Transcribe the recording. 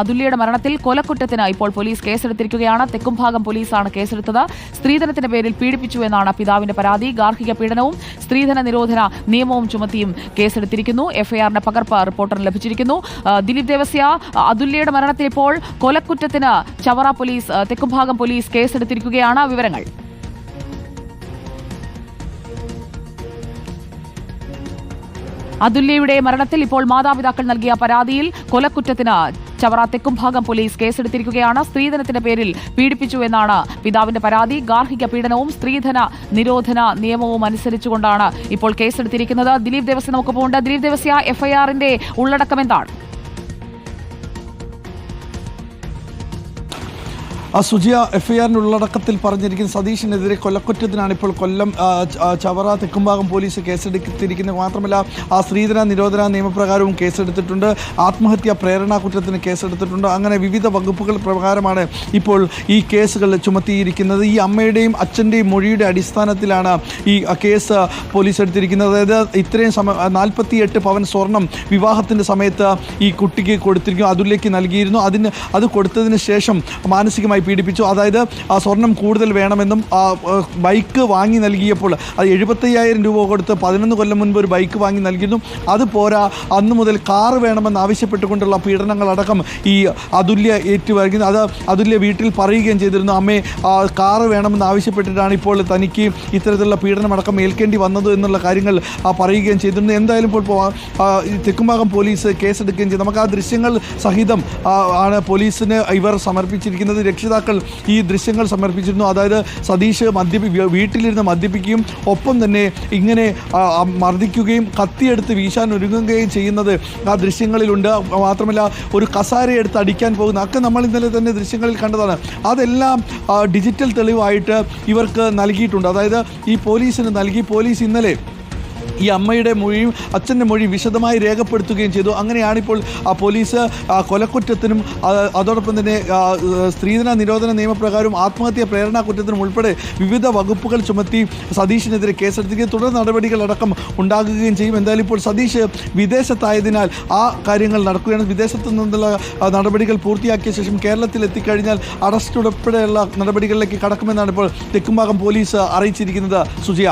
അതുല്യയുടെ മരണത്തിൽ കൊലക്കുറ്റത്തിന് ഇപ്പോൾ പോലീസ് കേസെടുത്തിരിക്കുകയാണ്. തെക്കുംഭാഗം പോലീസാണ് കേസെടുത്തത്. സ്ത്രീധനത്തിന്റെ പേരിൽ പീഡിപ്പിച്ചു എന്നാണ് പിതാവിന്റെ പരാതി. ഗാർഹിക പീഡനവും സ്ത്രീധന നിരോധന നിയമവും ചുമത്തിയും കേസെടുത്തിരിക്കുന്നു. എഫ്ഐആറിന്റെ പകർപ്പ് റിപ്പോർട്ടറിന് ലഭിച്ചിരിക്കുന്നു. ദിലീപ് ദേവസ്യ അതുല്യയുടെ മരണത്തിൽ ഇപ്പോൾ കൊലക്കുറ്റത്തിന് ചവറ പോലീസ് തെക്കുംഭാഗം പോലീസ് കേസെടുത്തിരിക്കുകയാണ്. വിവരങ്ങൾ. അതുല്യയുടെ മരണത്തിൽ ഇപ്പോൾ മാതാപിതാക്കൾ നൽകിയ പരാതിയിൽ കൊലക്കുറ്റത്തിന് ചവറ തെക്കുംഭാഗം പോലീസ് കേസെടുത്തിരിക്കുകയാണ്. സ്ത്രീധനത്തിന്റെ പേരിൽ പീഡിപ്പിച്ചു എന്നാണ് പിതാവിന്റെ പരാതി. ഗാർഹിക പീഡനവും സ്ത്രീധന നിരോധന നിയമവും അനുസരിച്ചുകൊണ്ടാണ് ഇപ്പോൾ കേസെടുത്തിരിക്കുന്നത്. ദിലീപ് ദേവസ്യ നമുക്കൊപ്പം ഉണ്ട്. ദിലീപ് ദേവസ്യ എഫ്ഐആറിന്റെ ഉള്ളടക്കം എന്താണ്? ആ സുജിയ എഫ് ഐ ആറിന്റെ ഉള്ളടക്കത്തിൽ പറഞ്ഞിരിക്കുന്ന സതീഷിനെതിരെ കൊലക്കുറ്റത്തിനാണ് ഇപ്പോൾ കൊല്ലം ചവറ തെക്കുംഭാഗം പോലീസ് കേസെടുത്തിരിക്കുന്നത്. മാത്രമല്ല ആ സ്ത്രീധന നിരോധന നിയമപ്രകാരവും കേസെടുത്തിട്ടുണ്ട്. ആത്മഹത്യാ പ്രേരണാ കുറ്റത്തിന് കേസെടുത്തിട്ടുണ്ട്. അങ്ങനെ വിവിധ വകുപ്പുകൾ പ്രകാരമാണ് ഇപ്പോൾ ഈ കേസുകൾ ചുമത്തിയിരിക്കുന്നത്. ഈ അമ്മയുടെയും അച്ഛന്റെയും മൊഴിയുടെ അടിസ്ഥാനത്തിലാണ് ഈ കേസ് പോലീസ് എടുത്തിരിക്കുന്നത്. അതായത് ഇത്രയും സമയം നാൽപ്പത്തിയെട്ട് പവൻ സ്വർണം വിവാഹത്തിന്റെ സമയത്ത് ഈ കുട്ടിക്ക് കൊടുത്തിരിക്കും അതിലേക്ക് നൽകിയിരുന്നു. അതിന് അത് കൊടുത്തതിന് ശേഷം മാനസികമായി പീഡിപ്പിച്ചു. അതായത് ആ സ്വർണം കൂടുതൽ വേണമെന്നും ആ ബൈക്ക് വാങ്ങി നൽകിയപ്പോൾ അത് എഴുപത്തയ്യായിരം രൂപ കൊടുത്ത് പതിനൊന്ന് കൊല്ലം മുൻപ് ഒരു ബൈക്ക് വാങ്ങി നൽകിയിരുന്നു. അത് പോരാ അന്ന് മുതൽ കാർ വേണമെന്ന് ആവശ്യപ്പെട്ടുകൊണ്ടുള്ള പീഡനങ്ങളടക്കം ഈ അതുല്യ ഏറ്റുവരുന്നത് അത് അതുല്യ വീട്ടിൽ പറയുകയും ചെയ്തിരുന്നു അമ്മേ കാറ് വേണമെന്ന് ആവശ്യപ്പെട്ടിട്ടാണ് ഇപ്പോൾ തനിക്ക് ഇത്തരത്തിലുള്ള പീഡനമടക്കം ഏൽക്കേണ്ടി വന്നത് എന്നുള്ള കാര്യങ്ങൾ പറയുകയും ചെയ്തിരുന്നു. എന്തായാലും ഇപ്പോൾ തെക്കുംഭാഗം പോലീസ് കേസെടുക്കുകയും ചെയ്തു. നമുക്ക് ആ ദൃശ്യങ്ങൾ സഹിതം ആണ് പോലീസിന് ഇവർ സമർപ്പിച്ചിരിക്കുന്നത്. രക്ഷിതാക്കൾ ഈ ദൃശ്യങ്ങൾ സമർപ്പിച്ചിരുന്നു. അതായത് സതീഷ് മദ്യപി വീട്ടിലിരുന്ന് മദ്യപിക്കുകയും ഒപ്പം തന്നെ ഇങ്ങനെ മർദ്ദിക്കുകയും കത്തിയെടുത്ത് വീശാൻ ഒരുങ്ങുകയും ചെയ്യുന്നത് ആ ദൃശ്യങ്ങളിലുണ്ട്. മാത്രമല്ല ഒരു കസാരയെടുത്ത് അടിക്കാൻ പോകുന്ന ഒക്കെ നമ്മൾ ഇന്നലെ തന്നെ ദൃശ്യങ്ങളിൽ കണ്ടതാണ്. അതെല്ലാം ഡിജിറ്റൽ തെളിവായിട്ട് ഇവർക്ക് നൽകിയിട്ടുണ്ട്. അതായത് ഈ പോലീസിന് നൽകി പോലീസ് ഇന്നലെ ഈ അമ്മയുടെ മൊഴിയും അച്ഛന്റെ മൊഴി വിശദമായി രേഖപ്പെടുത്തുകയും ചെയ്തു. അങ്ങനെയാണിപ്പോൾ പോലീസ് കൊലക്കുറ്റത്തിനും അതോടൊപ്പം തന്നെ സ്ത്രീധന നിരോധന നിയമപ്രകാരം ആത്മഹത്യാ പ്രേരണാ കുറ്റത്തിനും ഉൾപ്പെടെ വിവിധ വകുപ്പുകൾ ചുമത്തി സതീഷിനെതിരെ കേസെടുത്തുകയും തുടർ നടപടികളടക്കം ഉണ്ടാകുകയും ചെയ്യും. എന്തായാലും ഇപ്പോൾ സതീഷ് വിദേശത്തായതിനാൽ ആ കാര്യങ്ങൾ നടക്കുകയാണ്. വിദേശത്തു നിന്നുള്ള നടപടികൾ പൂർത്തിയാക്കിയ ശേഷം കേരളത്തിൽ എത്തിക്കഴിഞ്ഞാൽ അറസ്റ്റ് ഉൾപ്പെടെയുള്ള നടപടികളിലേക്ക് കടക്കുമെന്നാണ് ഇപ്പോൾ തെക്കുംഭാഗം പോലീസ് അറിയിച്ചിരിക്കുന്നത്. സുജിയ.